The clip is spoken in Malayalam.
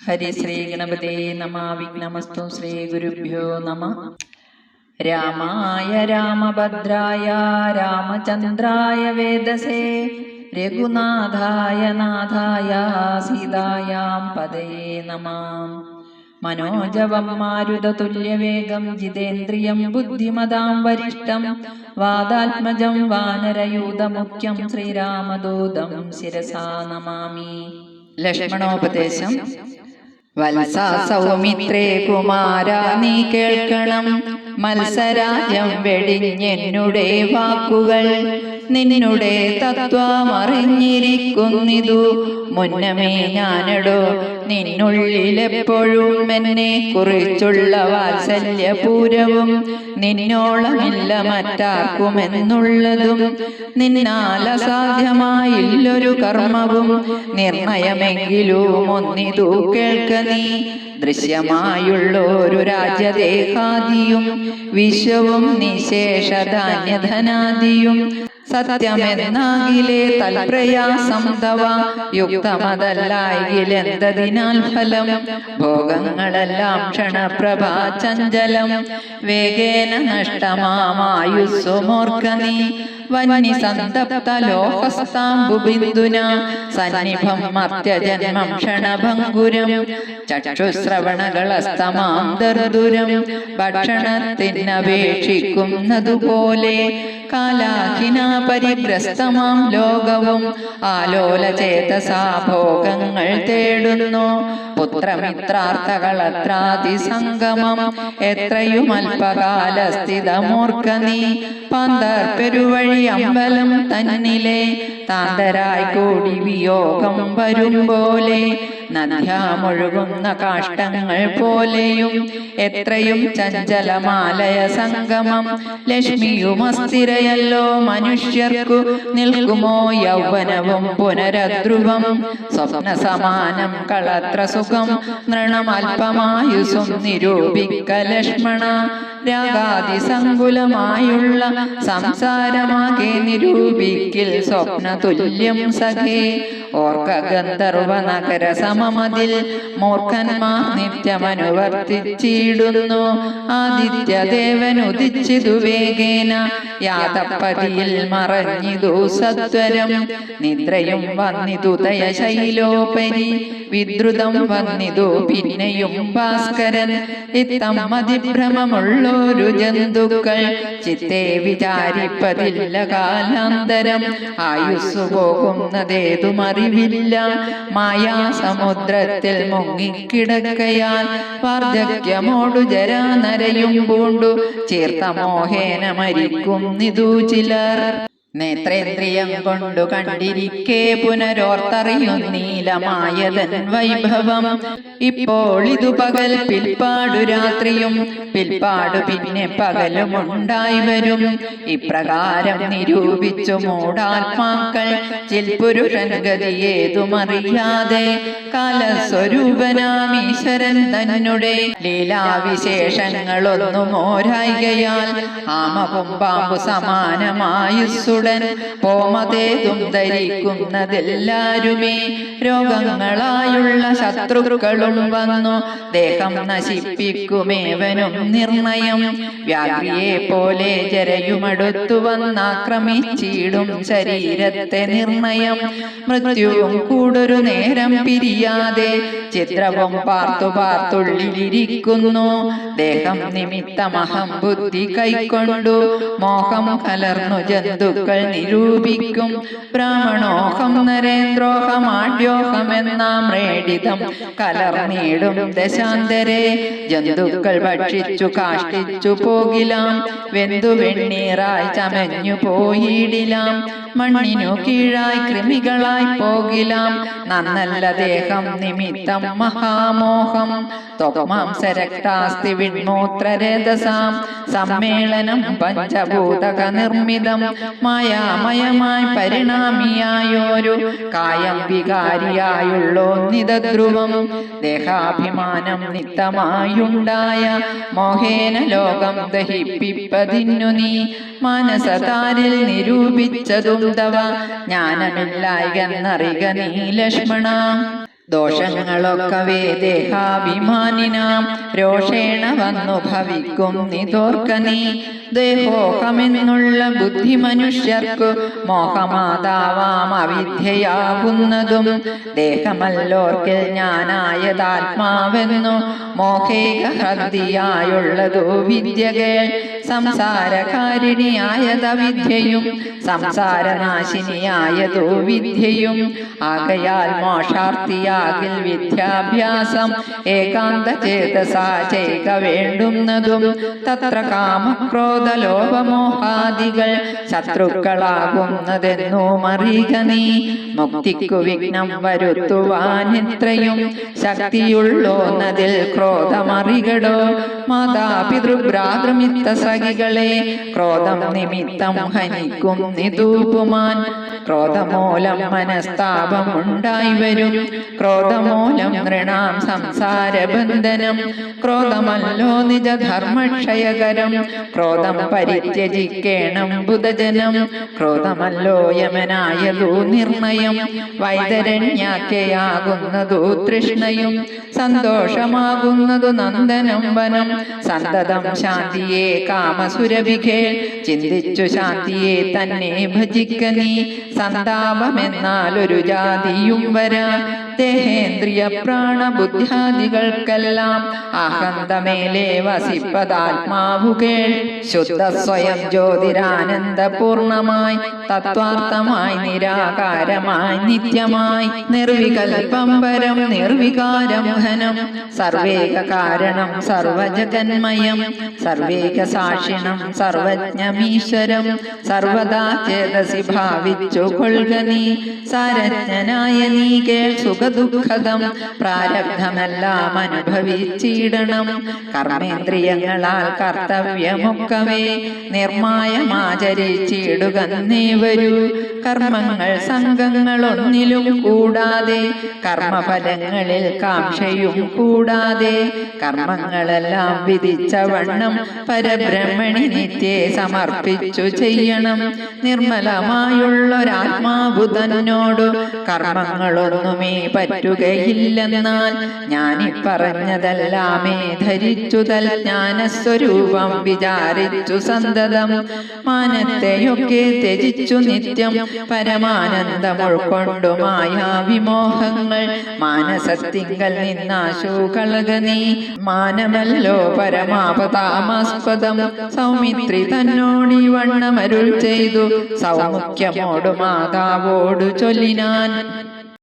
ഹരി ശ്രീ ഗണപതേ നമ. വിഘ്നമസ്തു ശ്രീ ഗുരുഭ്യോ നമ. രാമായ രാമഭദ്രായ രാമചന്ദ്രായ വേദസേ. രഘുനാഥായ നാഥായ സീതായാം പദയേ നമ. മനോജവം മാരുതതുല്യവേഗം ജിതേന്ദ്രിയം ബുദ്ധിമതാം വരിഷ്ടം വാദാത്മജം വാനരയൂതമുഖ്യം ശ്രീരാമദൂതം ശിരസാ നമാമി. ലക്ഷ്മണോപദേശം. വത്സ സൗമിത്രേ കുമാര നീ കേൾക്കണം. മത്സരാജം വെടിഞ്ഞെന്നുടെ വാക്കുകൾ. നിന്നുടെ തത്വമറിഞ്ഞിരിക്കുന്നിതു. മുന്നമേ ഞാനടോ നിന്നുള്ളിലെപ്പോഴും എന്നെ കുറിച്ചുള്ള വാത്സല്യപൂരവും നിന്നോളമില്ല മറ്റാർക്കുമെന്നുള്ളതും നിന്നാൽ അസാധ്യമായില്ലൊരു കർമ്മവും നിർണയമെങ്കിലും ഒന്നിതു കേൾക്ക നീ. ദൃശ്യമായുള്ളൊരു രാജ്യദേഹാദിയും വിശ്വവും നിശേഷധാന്യധനാദിയും സത്യമെന്നാകിലേ തൽപ്രയാസം തവ യുക്തമതല്ലായിലെന്തതിനാൽ ഫലം? ഭോഗങ്ങളെല്ലാം ക്ഷണപ്രഭ ചഞ്ചലം. വേഗേന നഷ്ടമാമായുസ്സുമോർക്ക നീ വന്നി സന്തപ്ത ലോഹസ്താംബുബിന്ദുന സന്നിഭം മർത്യജന്മം ക്ഷണഭംഗുരം ചക്ഷുശ്രവണകളസ്തമാം ദർദുരം. ഭക്ഷണത്തിനപേക്ഷിക്കുന്നതുപോലെ കാലാഖിന പരിഗ്രസ്തമാം ലോകവും. ആലോല ചേതസാ ഭോഗങ്ങൾ തേടുന്നു. പുത്രമിത്രാർത്ഥകളത്രാതിസംഗമം. എത്രയും അല്പകാല സ്ഥിതമോർക്ക നീ പന്തർ പെരുവഴി അമ്പലം തന്നിലെ. താന്തരായി കൂടി വിയോഗം വരും പോലെ നദ്യാമൊഴുകുന്ന കാഷ്ടങ്ങൾ പോലെയും എത്രയും ചഞ്ചലമാലയ സംഗമം ലക്ഷ്മിയും അസ്ഥിരയല്ലോ. മനുഷ്യർക്കു നിൽക്കുമോ യൗവനവും പുനരധ്രുവം? സ്വപ്ന സമാനം കളത്ര സുഖം നൃണമൽപമായുസും നിരൂപിക്ക ലക്ഷ്മണ. രാഗാതിസങ്കുലമായുള്ള സംസാരമാകെ നിരൂപിക്കിൽ സ്വപ്ന തുല്യം സഖേ. ഓർക്ക ഗന്ധർവ നഗര സമമതിൽ മൂർഖന്മാർ നിത്യമനുവർത്തിച്ചിടുന്നു. ആദിത്യദേവൻ ഉദിച്ചിതു വേഗേന യാതപ്പതിയിൽ മറഞ്ഞിതു സത്വരം. നിദ്രയും വന്നിതു ദയശൈലോപരി. വിദ്രുതം വന്നിതു പിന്നെയും ഭാസ്കരൻ. ഇത്തം മതിഭ്രമമുള്ളൊരു ജന്തുക്കൾ. ചിത്തെ വിചാരിപ്പതില്ല കാലാന്തരം. ആയുസ് ആയുസ്സു പോകുന്നതേതുമറിവില്ല മായാസമുദ്രത്തിൽ മുങ്ങിക്കിടക്കയാൽ വാർദ്ധക്യമോടു ജരാനരയും പൂണ്ടു. ചേർത്ത മോഹേന മരിക്കും നിതു ചിലർ. നേത്രേന്ദ്രിയം കൊണ്ടു കണ്ടിരിക്കെ പുനരോർത്തറിയുന്നീലമായതൻ വൈഭവം. ഇപ്പോൾ ഇതു പകൽ പിൽപ്പാടു രാത്രിയും പിൽപ്പാടു പിന്നെ പകലും ഉണ്ടായി വരും. ഇപ്രകാരം നിരൂപിച്ചു മൂടാത്മാക്കൾ ചിൽപുരുഷൻ ഗതിയേതുമറിയാതെ കാലസ്വരൂപനാം ഈശ്വരൻ തന്നെ ലീലാവിശേഷങ്ങളൊന്നും ഓരായികയാൽ ആമപും പാമ്പു സമാനമായുസുടൻ പോമതേതും ധരിക്കുന്നതെല്ലാരുമേ. രോഗങ്ങളായുള്ള ശത്രുക്കളും വന്നു. ദേഹം നശിപ്പിക്കുമേവനും നിർണയം. വ്യാഗ്രിയെ പോലെ ജരയുമടുത്തു വന്നാക്രമിച്ചിടും ശരീരത്തെ നിർണയം. മൃത്യുവും കൂടൊരു നേരം പിരിയാതെ ചിത്രവും പാർത്തു പാർത്തുള്ളിലിരിക്കുന്നു. ദേഹം നിമിത്തമഹം ബുദ്ധി കൈക്കൊണ്ടു. മോഹം കലർന്നു ജന്തുക്കൾ നിരൂപിക്കും. ബ്രാഹ്മണോഹം നരേന്ദ്രോഹം ആഡ്യോഹം എന്നാം റേഡിതം. കലർന്നിടും ദശാന്തരെ. ജന്തുക്കൾ ഭക്ഷിച്ചു കാഷ്ടിച്ചു പോകിലാം. വെന്തു വെണ്ണീറായി ചമഞ്ഞു പോയിടിലാം. മണ്ണിനു കീഴായി കൃമികളായി പോകിലാം. നന്നല്ല ദേഹം നിമിത്തം മഹാമോഹം. ത്വമാംസരക്താസ്തി വിൺമൂത്രരേതസാം സമ്മേളനം പഞ്ചഭൂതക നിർമ്മിതം മായാമയമായി പരിണാമിയായോരു കായം വികാരിയായുള്ളോന്നിതധ്രുവം ദേഹാഭിമാനം നിത്തമായുണ്ടായ മോഹേന ലോകം ദഹിപ്പിപ്പതിന്നു നീ. മനസതാരിൽ നിരൂപിച്ചതും തവ. ജ്ഞാനമില്ലായികന്നറിക നീ ലക്ഷ്മണ. ദോഷങ്ങളൊക്കവേ ദേഹാഭിമാനിനാം രോഷേണ വന്നു ഭവിക്കും നിതോർക്കനീ. ദേഹോഹമെന്നുള്ള ബുദ്ധി മനുഷ്യർക്കു മോഹമാതാവാം അവിദ്യയാകുന്നതും ദേഹമല്ലോർക്കിൽ ഞാനായതാത്മാവെന്നു മോഹേക ഹൃദിയായുള്ളതോ വിദ്യകൾ. സംസാരകാരിണിയായത വിദ്യയും സംസാരനാശിനിയായതോ വിദ്യയും. ആകയാൽ മോഷാർത്ഥിയാകിൽ വിദ്യാഭ്യാസം ഏകാന്ത ചേതസാ ചെയ്ക വേണ്ടുന്നതും. തത്ര കാമക്രോധ ലോപമോഹാദികൾ ശത്രുക്കളാകുന്നതെന്നു മറിക നീ. മുക്തിക്കു വിഘ്നം വരുത്തുവാൻ ഇത്രയും ശക്തിയുള്ളോന്നതിൽ ക്രോധമറികടോ. മാതാപിതൃഭ്രാതൃമിത്ത സഖികളെ ക്രോധം നിമിത്തം ഹനിക്കും നിതൂപുമാൻ ക്രോധമൂലം മനസ്താപം ഉണ്ടായി വരും. ക്രോധമൂലം നൃണാം സംസാരബന്ധനം. ക്രോധമല്ലോ നിജധർമ്മക്ഷയകരം. ക്രോധം പരിത്യജിക്കേണം ബുധജനം. ക്രോധമല്ലോ യമനായതു നിർണയം. വൈതരണ്യാക്കയാകുന്നതു തൃഷ്ണയും. സന്തോഷമാകുന്നതു നന്ദനം വനം. സന്തതം ശാന്തിയെ കാമസുരഭിഖേ ചിന്തിച്ചു ശാന്തിയെ തന്നെ ഭജിക്ക നീ സന്താപമെന്നാൽ ഒരു ജാതിയും വരാ. ദേഹേന്ദ്രിയ പ്രാണബുദ്ധ്യാദികൾക്കെല്ലാം ആഹന്തമേലെ വസിപ്പതാത്മാവുകേൾ ശുദ്ധ സ്വയം ജ്യോതിരാനന്ദപൂർണമായി തത്വാർത്ഥമായി നിരാകാരമായി നിത്യമായി നിർവികൽപം പരം നിർവികാരം ഘനം സർവേക കാരണം സർവജഗന്മയം. സർവേക സാക്ഷിണം സർവജ്ഞമീശ്വരം സർവദാ ചേതസി ഭാവിച്ചു കൊള്ളുക സാരജ്ഞനായ നീ കേൾ സുഖദുഃഖദം പ്രാരബ്ധമെല്ലാം അനുഭവിച്ചിടണം. കർമ്മേന്ദ്രിയങ്ങളാൽ കർത്തവ്യമൊക്കവേ നിർമായമാചരിച്ചിടുക വരൂ. കർമ്മങ്ങൾ സംഘങ്ങളൊന്നിലും കൂടാതെ കർമ്മഫലങ്ങളിൽ കാംക്ഷയും കൂടാതെ കർമ്മങ്ങളെല്ലാം വിധിച്ച വണ്ണം പരബ്രഹ്മണി നിത്യെ സമർപ്പിച്ചു ചെയ്യണം. നിർമ്മലമായുള്ളൊരാത്മാവു തന്നോടു കർമ്മങ്ങളൊന്നുമേ പറ്റുകയില്ലെന്നാൽ ഞാനിപ്പറഞ്ഞതെല്ലാമേ ധരിച്ചുതൽ ജ്ഞാനസ്വരൂപം വിചാരിച്ചു സന്തതം. മാനത്തെയൊക്കെ ത്യജിച്ചു നിത്യം പരമാനന്ദം ഉൾക്കൊണ്ടു മായാവിമോഹങ്ങൾ മാനസത്തിങ്കൽ നിന്നാശു കളകനീ മാനമല്ലോ പരമാപതാമാസ്പദം. സൗമിത്രി തന്നോടി വണ്ണമരുൾ ചെയ്തു. സൗമുഖ്യമോടു മാതാവോടു ചൊല്ലിനാൻ